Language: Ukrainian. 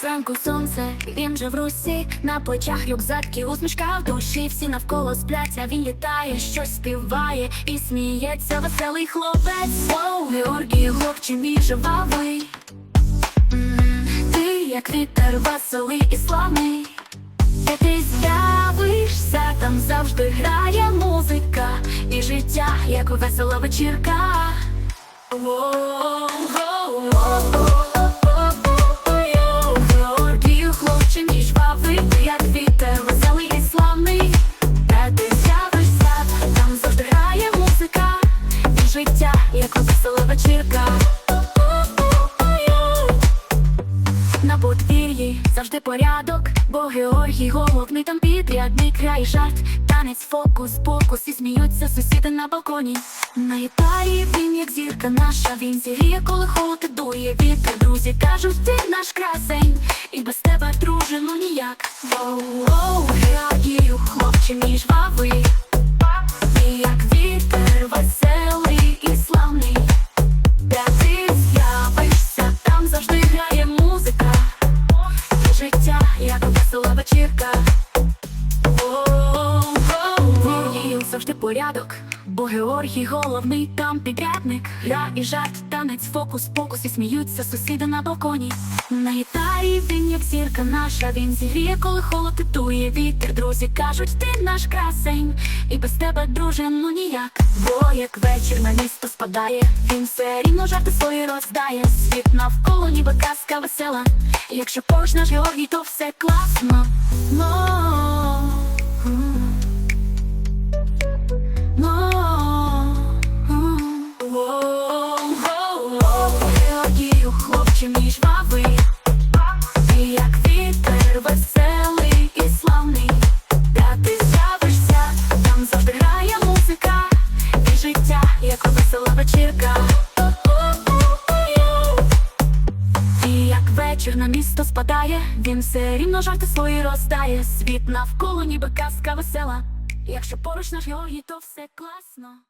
Зранку сонце, він же в русі, на плечах рюкзак і усмішка в душі. Всі навколо сплять, а він літає, щось співає і сміється веселий хлопець. Воу, Георгій Гловчий, мій жевавий. М, Ти як вітер веселий і славний. Де ти з'явишся, там завжди грає музика, і життя, як весела вечірка. Георгію, життя, як весела вечірка. На подвір'ї завжди порядок, бо Георгій головний там підрядний край жарт, танець, фокус, покус і сміються сусіди на балконі. На гітарі він як зірка наша, він зігріє, коли холод дує вітер. Друзі кажуть, ти наш красень, і без тебе, друже, ну ніяк. Воу-воу, Георгію, хлопче, мій жвавий, Воу-воу-воу. порядок, бо Георгій головний там підрядник. Гра і жарт, танець, фокус, покус і сміються сусіди на балконі. На гітарі він як зірка наша, він зігріє, коли холод і дує вітер. Друзі кажуть, ти наш красень, і без тебе, друже, ну ніяк. Бо як вечір на місто спадає, він все рівно жарти свої роздає. Світ навколо, ніби казка весела. Якщо поруч наш Георгій, то все класно. Ти як вітер веселий і славний. Де ти з'явишся, там завжди грає музика, і життя, як весела вечірка. Як вечір на місто спадає, він все рівно жарти свої роздає. Світ навколо, ніби казка весела. Якщо поруч наш Георгій, то все класно.